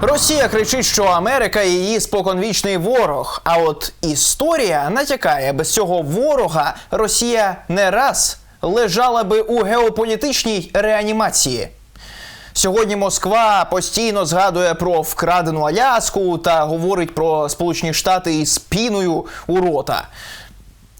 Росія кричить, що Америка її споконвічний ворог. А от історія натякає, без цього ворога Росія не раз лежала би у геополітичній реанімації. Сьогодні Москва постійно згадує про вкрадену Аляску та говорить про Сполучені Штати із піною у рота.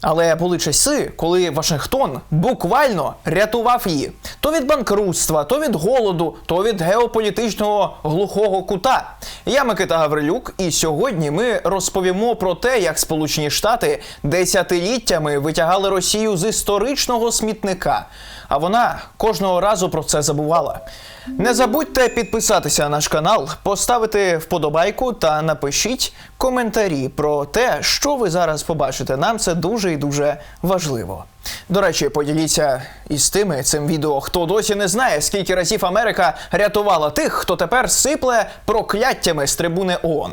Але були часи, коли Вашингтон буквально рятував її то від банкрутства, то від голоду, то від геополітичного глухого кута. Я Микита Гаврилюк, і сьогодні ми розповімо про те, як Сполучені Штати десятиліттями витягали Росію з історичного смітника. А вона кожного разу про це забувала. Не забудьте підписатися на наш канал, поставити вподобайку та напишіть коментарі про те, що ви зараз побачите. Нам це дуже і дуже важливо. До речі, поділіться із тими цим відео, хто досі не знає, скільки разів Америка рятувала тих, хто тепер сипле прокляттями з трибуни ООН.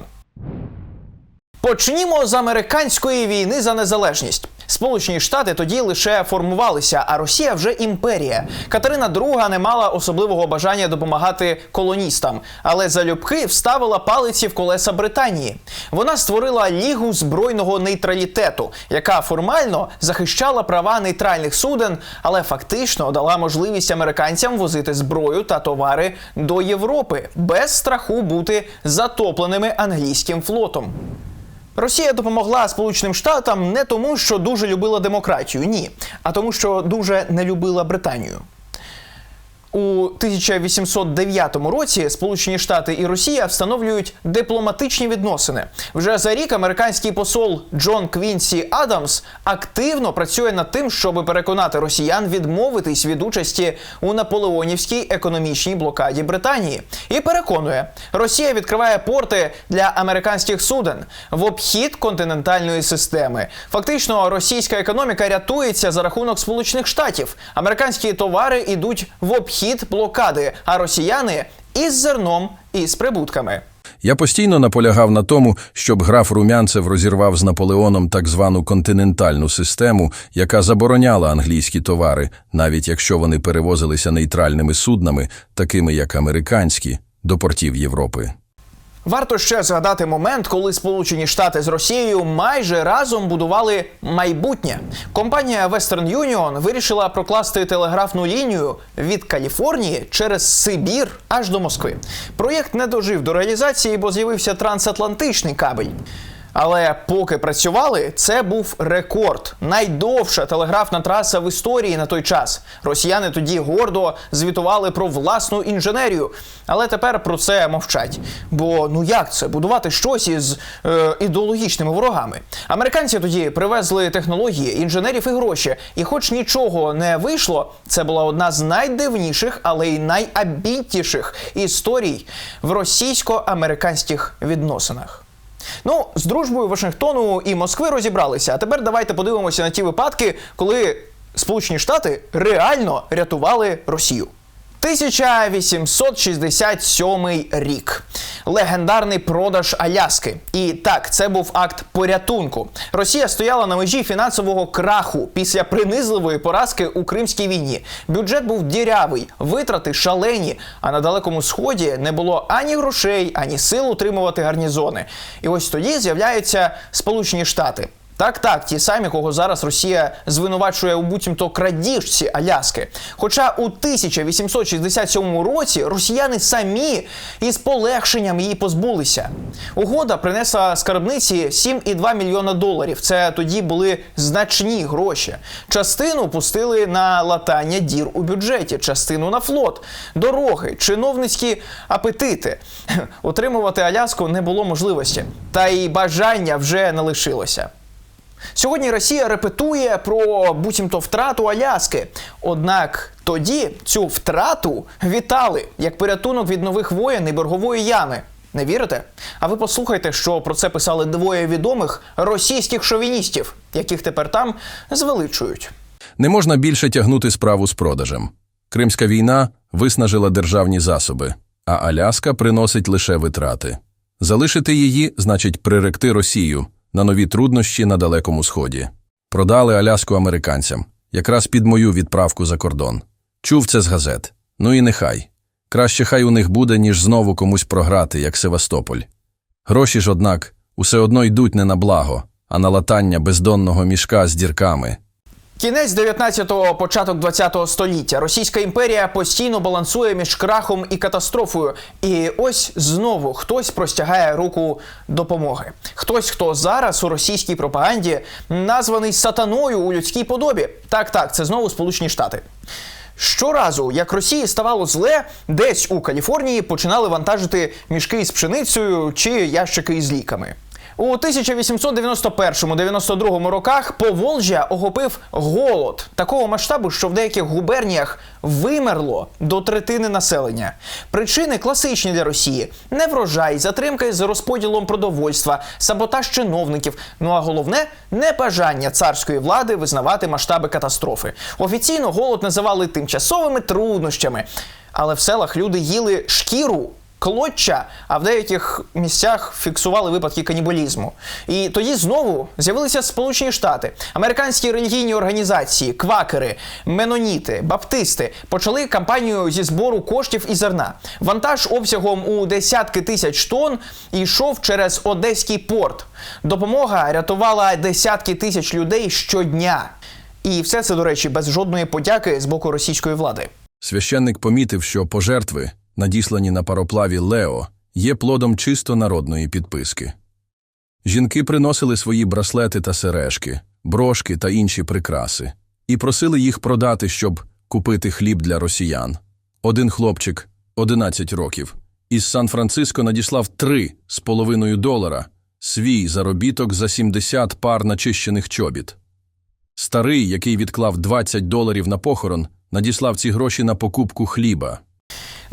Почнімо з американської війни за незалежність. Сполучені Штати тоді лише формувалися, а Росія вже імперія. Катерина II не мала особливого бажання допомагати колоністам, але залюбки вставила палиці в колеса Британії. Вона створила лігу збройного нейтралітету, яка формально захищала права нейтральних суден, але фактично дала можливість американцям возити зброю та товари до Європи без страху бути затопленими англійським флотом. Росія допомогла Сполученим Штатам не тому, що дуже любила демократію, ні, а тому, що дуже не любила Британію. У 1809 році Сполучені Штати і Росія встановлюють дипломатичні відносини. Вже за рік американський посол Джон Квінсі Адамс активно працює над тим, щоб переконати росіян відмовитись від участі у наполеонівській економічній блокаді Британії. І переконує, Росія відкриває порти для американських суден в обхід континентальної системи. Фактично, російська економіка рятується за рахунок Сполучених Штатів. Американські товари йдуть в обхід блокади, а росіяни із зерном і з прибутками. Я постійно наполягав на тому, щоб граф Румянцев розірвав з Наполеоном так звану континентальну систему, яка забороняла англійські товари, навіть якщо вони перевозилися нейтральними суднами, такими як американські, до портів Європи. Варто ще згадати момент, коли Сполучені Штати з Росією майже разом будували майбутнє. Компанія Western Union вирішила прокласти телеграфну лінію від Каліфорнії через Сибір аж до Москви. Проєкт не дожив до реалізації, бо з'явився трансатлантичний кабель. Але поки працювали, це був рекорд. Найдовша телеграфна траса в історії на той час. Росіяни тоді гордо звітували про власну інженерію. Але тепер про це мовчать. Бо ну як це будувати щось із е, ідеологічними ворогами? Американці тоді привезли технології, інженерів і гроші. І, хоч нічого не вийшло, це була одна з найдивніших, але й найабітіших історій в російсько-американських відносинах. Ну, з дружбою Вашингтону і Москви розібралися. А тепер давайте подивимося на ті випадки, коли Сполучені Штати реально рятували Росію. 1867 рік. Легендарний продаж Аляски. І так, це був акт порятунку. Росія стояла на межі фінансового краху після принизливої поразки у Кримській війні. Бюджет був дірявий, витрати шалені. А на далекому сході не було ані грошей, ані сил утримувати гарнізони. І ось тоді з'являються Сполучені Штати. Так, так, ті самі, кого зараз Росія звинувачує у буцімто крадіжці Аляски. Хоча у 1867 році росіяни самі із полегшенням її позбулися. Угода принесла скарбниці 7,2 мільйона доларів. Це тоді були значні гроші. Частину пустили на латання дір у бюджеті, частину на флот, дороги, чиновницькі апетити. Отримувати Аляску не було можливості, та й бажання вже не лишилося. Сьогодні Росія репетує про буцімто втрату Аляски. Однак тоді цю втрату вітали як порятунок від нових воєн і боргової ями. Не вірите? А ви послухайте, що про це писали двоє відомих російських шовіністів, яких тепер там звеличують. Не можна більше тягнути справу з продажем. Кримська війна виснажила державні засоби, а Аляска приносить лише витрати. Залишити її значить приректи Росію на нові труднощі на Далекому Сході. Продали Аляску американцям, якраз під мою відправку за кордон. Чув це з газет. Ну і нехай. Краще хай у них буде, ніж знову комусь програти, як Севастополь. Гроші ж, однак, усе одно йдуть не на благо, а на латання бездонного мішка з дірками. Кінець 19-го, початок 20-го століття. Російська імперія постійно балансує між крахом і катастрофою. І ось знову хтось простягає руку допомоги. Хтось, хто зараз у російській пропаганді названий сатаною у людській подобі. Так, так, це знову Сполучені Штати. Щоразу, як Росії ставало зле, десь у Каліфорнії починали вантажити мішки із пшеницею чи ящики із ліками. У 1891-92 роках Поволжя охопив голод такого масштабу, що в деяких губерніях вимерло до третини населення. Причини класичні для Росії: неврожай, затримки з розподілом продовольства, саботаж чиновників. Ну а головне небажання царської влади визнавати масштаби катастрофи. Офіційно голод називали тимчасовими труднощами, але в селах люди їли шкіру клоччя, а в деяких місцях фіксували випадки канібалізму. І тоді знову з'явилися Сполучені Штати, американські релігійні організації, квакери, меноніти, баптисти почали кампанію зі збору коштів і зерна. Вантаж обсягом у десятки тисяч тонн йшов через Одеський порт. Допомога рятувала десятки тисяч людей щодня. І все це, до речі, без жодної подяки з боку російської влади. Священник помітив, що пожертви, надіслані на пароплаві Лео, є плодом чисто народної підписки. Жінки приносили свої браслети та сережки, брошки та інші прикраси, і просили їх продати, щоб купити хліб для росіян. Один хлопчик, 11 років, із Сан-Франциско надіслав три з половиною долара свій заробіток за 70 пар начищених чобіт. Старий, який відклав 20 доларів на похорон, надіслав ці гроші на покупку хліба.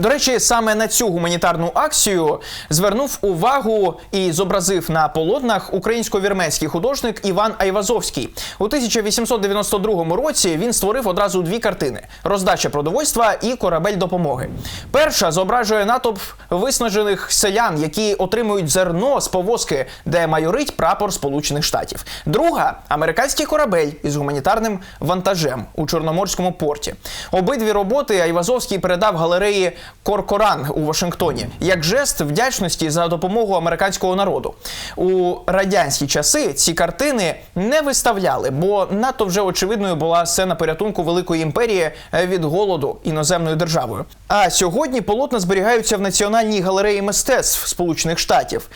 До речі, саме на цю гуманітарну акцію звернув увагу і зобразив на полотнах українсько-вірменський художник Іван Айвазовський. У 1892 році він створив одразу дві картини: роздача продовольства і корабель допомоги. Перша зображує натовп виснажених селян, які отримують зерно з повозки, де майорить прапор Сполучених Штатів. Друга американський корабель із гуманітарним вантажем у Чорноморському порті. Обидві роботи Айвазовський передав галереї Коркоран у Вашингтоні як жест вдячності за допомогу американського народу. У радянські часи ці картини не виставляли, бо надто вже очевидною була сцена порятунку великої імперії від голоду іноземною державою. А сьогодні полотна зберігаються в Національній галереї мистецтв Сполучених Штатів.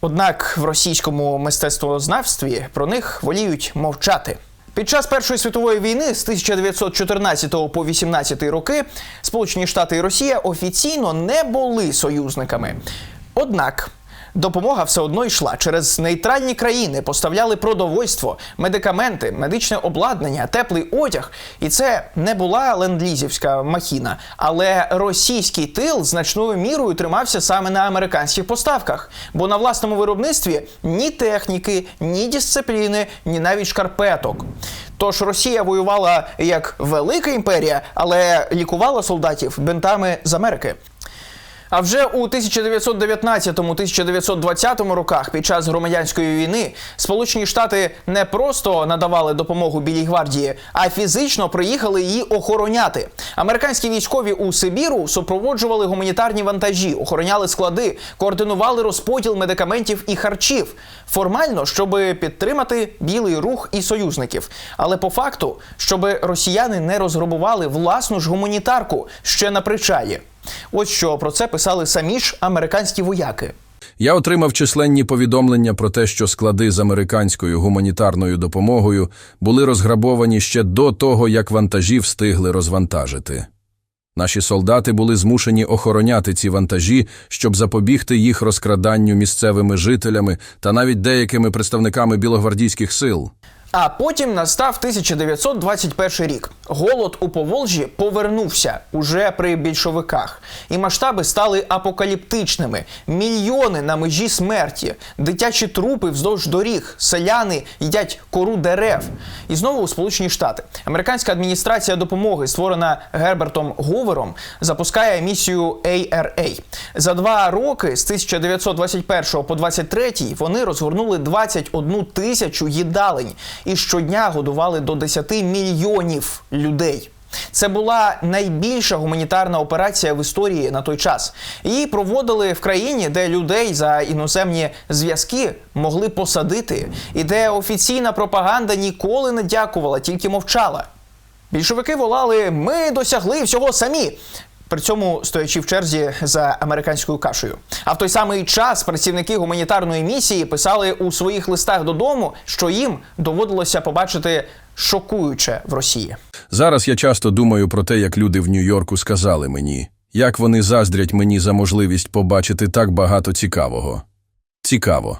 Однак в російському мистецтвознавстві про них воліють мовчати. Під час Першої світової війни з 1914 по 18 роки Сполучені Штати і Росія офіційно не були союзниками. Однак допомога все одно йшла через нейтральні країни, поставляли продовольство, медикаменти, медичне обладнання, теплий одяг. І це не була ленд-лізівська махіна, але російський тил значною мірою тримався саме на американських поставках, бо на власному виробництві ні техніки, ні дисципліни, ні навіть шкарпеток. Тож Росія воювала як велика імперія, але лікувала солдатів бинтами з Америки. А вже у 1919-1920 роках, під час громадянської війни, Сполучені Штати не просто надавали допомогу Білій гвардії, а фізично приїхали її охороняти. Американські військові у Сибіру супроводжували гуманітарні вантажі, охороняли склади, координували розподіл медикаментів і харчів. Формально, щоб підтримати білий рух і союзників. Але по факту, щоб росіяни не розграбували власну ж гуманітарку ще на причалі. Ось що про це писали самі ж американські вояки. Я отримав численні повідомлення про те, що склади з американською гуманітарною допомогою були розграбовані ще до того, як вантажі встигли розвантажити. Наші солдати були змушені охороняти ці вантажі, щоб запобігти їх розкраданню місцевими жителями та навіть деякими представниками білогвардійських сил. А потім настав 1921 рік. Голод у Поволжі повернувся уже при більшовиках, і масштаби стали апокаліптичними. Мільйони на межі смерті, дитячі трупи вздовж доріг, селяни їдять кору дерев. І знову у Сполучені Штати. Американська адміністрація допомоги, створена Гербертом Гувером, запускає місію ARA. За два роки з 1921 по 23 вони розгорнули 21 тисячу їдалень і щодня годували до 10 мільйонів людей. Це була найбільша гуманітарна операція в історії на той час. Її проводили в країні, де людей за іноземні зв'язки могли посадити, і де офіційна пропаганда ніколи не дякувала, тільки мовчала. Більшовики волали: ми досягли всього самі. При цьому стоячи в черзі за американською кашею. А в той самий час працівники гуманітарної місії писали у своїх листах додому, що їм доводилося побачити шокуюче в Росії. Зараз я часто думаю про те, як люди в Нью-Йорку сказали мені, як вони заздрять мені за можливість побачити так багато цікавого. Цікаво.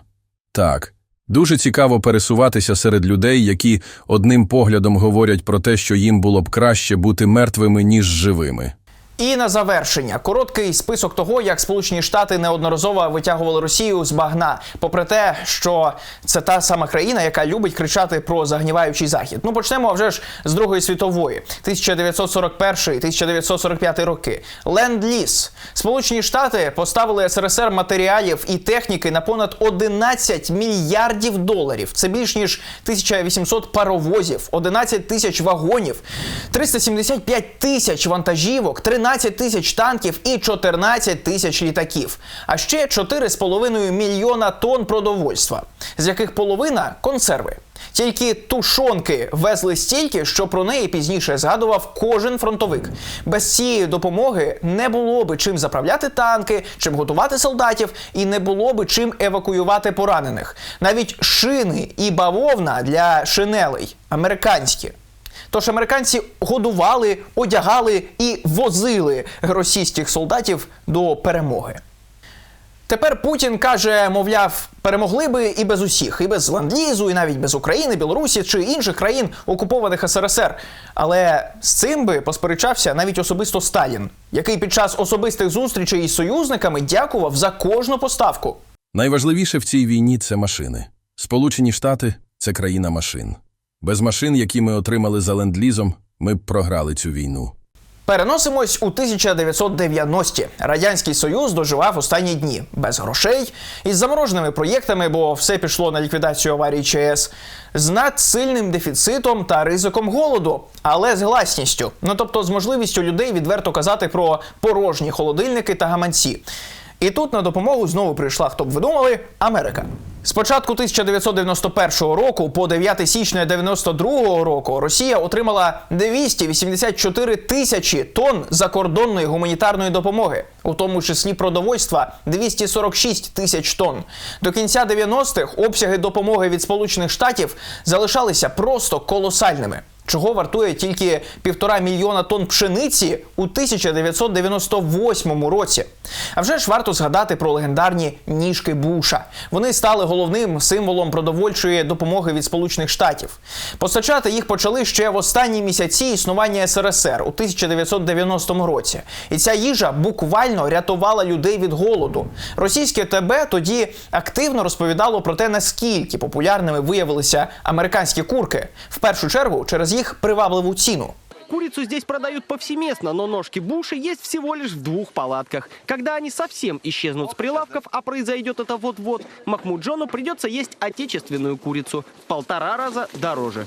Так. Дуже цікаво пересуватися серед людей, які одним поглядом говорять про те, що їм було б краще бути мертвими, ніж живими. І на завершення короткий список того, як Сполучені Штати неодноразово витягували Росію з багна, попри те, що це та сама країна, яка любить кричати про загніваючий захід. Ну почнемо вже ж з Другої світової, 1941-1945 роки. Ленд-ліз. Сполучені Штати поставили СРСР матеріалів і техніки на понад 11 мільярдів доларів. Це більш ніж 1800 паровозів, 11 тисяч вагонів, 375 тисяч вантажівок, 13 тисяч танків і 14 тисяч літаків. А ще 4,5 мільйона тонн продовольства, з яких половина консерви. Тільки тушонки везли стільки, що про неї пізніше згадував кожен фронтовик. Без цієї допомоги не було би чим заправляти танки, чим готувати солдатів, і не було би чим евакуювати поранених. Навіть шини і бавовна для шинелей американські. Тож американці годували, одягали і возили російських солдатів до перемоги. Тепер Путін каже, мовляв, перемогли би і без усіх, і без ленд-лізу, і навіть без України, Білорусі чи інших країн, окупованих СРСР. Але з цим би посперечався навіть особисто Сталін, який під час особистих зустрічей із союзниками дякував за кожну поставку. Найважливіше в цій війні це машини. Сполучені Штати це країна машин. Без машин, які ми отримали за ленд-лізом, ми б програли цю війну. Переносимось у 1990-ті. Радянський Союз доживав останні дні без грошей із замороженими проєктами, бо все пішло на ліквідацію аварії ЧАЕС, з надсильним дефіцитом та ризиком голоду, але з гласністю. Ну тобто з можливістю людей відверто казати про порожні холодильники та гаманці. І тут на допомогу знову прийшла, хто б ви думали, Америка. З початку 1991 року по 9 січня 1992 року Росія отримала 284 тисячі тонн закордонної гуманітарної допомоги, у тому числі продовольства 246 тисяч тонн. До кінця 90-х обсяги допомоги від Сполучених Штатів залишалися просто колосальними. Чого вартує тільки півтора мільйона тонн пшениці у 1998 році. А вже ж варто згадати про легендарні ніжки Буша. Вони стали головним символом продовольчої допомоги від Сполучених Штатів. Постачати їх почали ще в останні місяці існування СРСР у 1990 році. І ця їжа буквально рятувала людей від голоду. Російське ТБ тоді активно розповідало про те, наскільки популярними виявилися американські курки, в першу чергу через їх привабливу ціну. Курицу здесь продают повсеместно, но ножки Буши есть всего лишь в двух палатках. Когда они совсем исчезнут с прилавков, а произойдет это вот-вот, Махмуджону придется есть отечественную курицу в полтора раза дороже.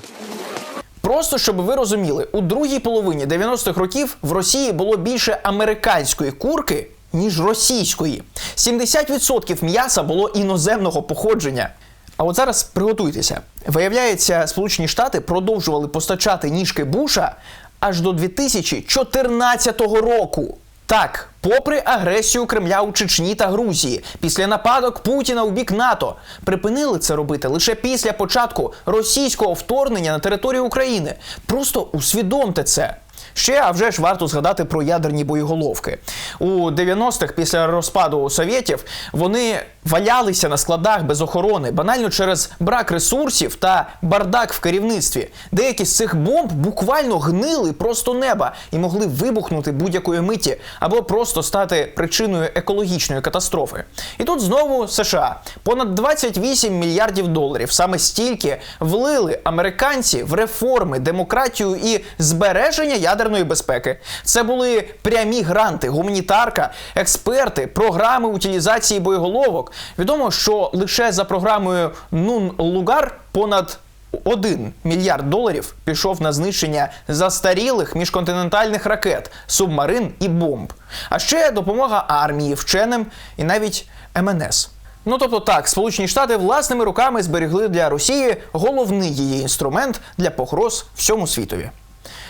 Просто щоб ви розуміли, у другій половині 90-х років в Росії було більше американської курки, ніж російської. 70% м'яса було іноземного походження. А от зараз приготуйтеся. Виявляється, Сполучені Штати продовжували постачати ніжки Буша аж до 2014 року. Так, попри агресію Кремля у Чечні та Грузії, після нападок Путіна у бік НАТО, припинили це робити лише після початку російського вторгнення на територію України. Просто усвідомте це. Ще а вже ж варто згадати про ядерні боєголовки. У 90-х, після розпаду совєтів, вони валялися на складах без охорони, банально через брак ресурсів та бардак в керівництві. Деякі з цих бомб буквально гнили просто неба і могли вибухнути будь-якої миті або просто стати причиною екологічної катастрофи. І тут знову США понад 28 мільярдів доларів. Саме стільки влили американці в реформи, демократію і збереження ядерної безпеки. Це були прямі гранти, гуманітарка, експерти, програми утилізації боєголовок. Відомо, що лише за програмою Нун Лугар понад 1 мільярд доларів пішов на знищення застарілих міжконтинентальних ракет, субмарин і бомб. А ще допомога армії, вченим і навіть МНС. Ну тобто так, Сполучені Штати власними руками зберегли для Росії головний її інструмент для погроз всьому світові.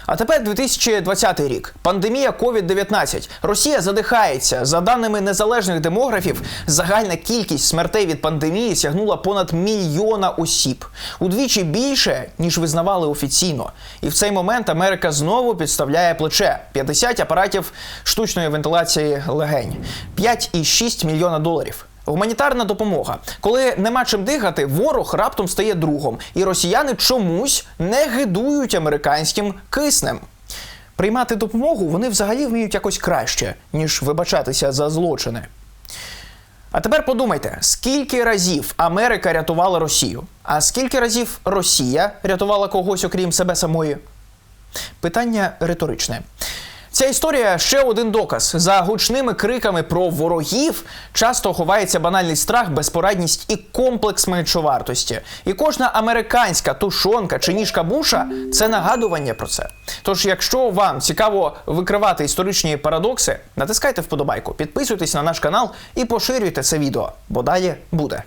А тепер 2020 рік. Пандемія COVID-19. Росія задихається. За даними незалежних демографів, загальна кількість смертей від пандемії сягнула понад мільйона осіб. Удвічі більше, ніж визнавали офіційно. І в цей момент Америка знову підставляє плече: 50 апаратів штучної вентиляції легень, 5,6 мільйона доларів. Гуманітарна допомога. Коли нема чим дихати, ворог раптом стає другом, і росіяни чомусь не гидують американським киснем. Приймати допомогу вони взагалі вміють якось краще, ніж вибачатися за злочини. А тепер подумайте, скільки разів Америка рятувала Росію, а скільки разів Росія рятувала когось, окрім себе самої? Питання риторичне. Ця історія ще один доказ. За гучними криками про ворогів часто ховається банальний страх, безпорадність і комплекс меншовартості. І кожна американська тушонка чи ніжка буша це нагадування про це. Тож, якщо вам цікаво викривати історичні парадокси, натискайте вподобайку, підписуйтесь на наш канал і поширюйте це відео, бо далі буде.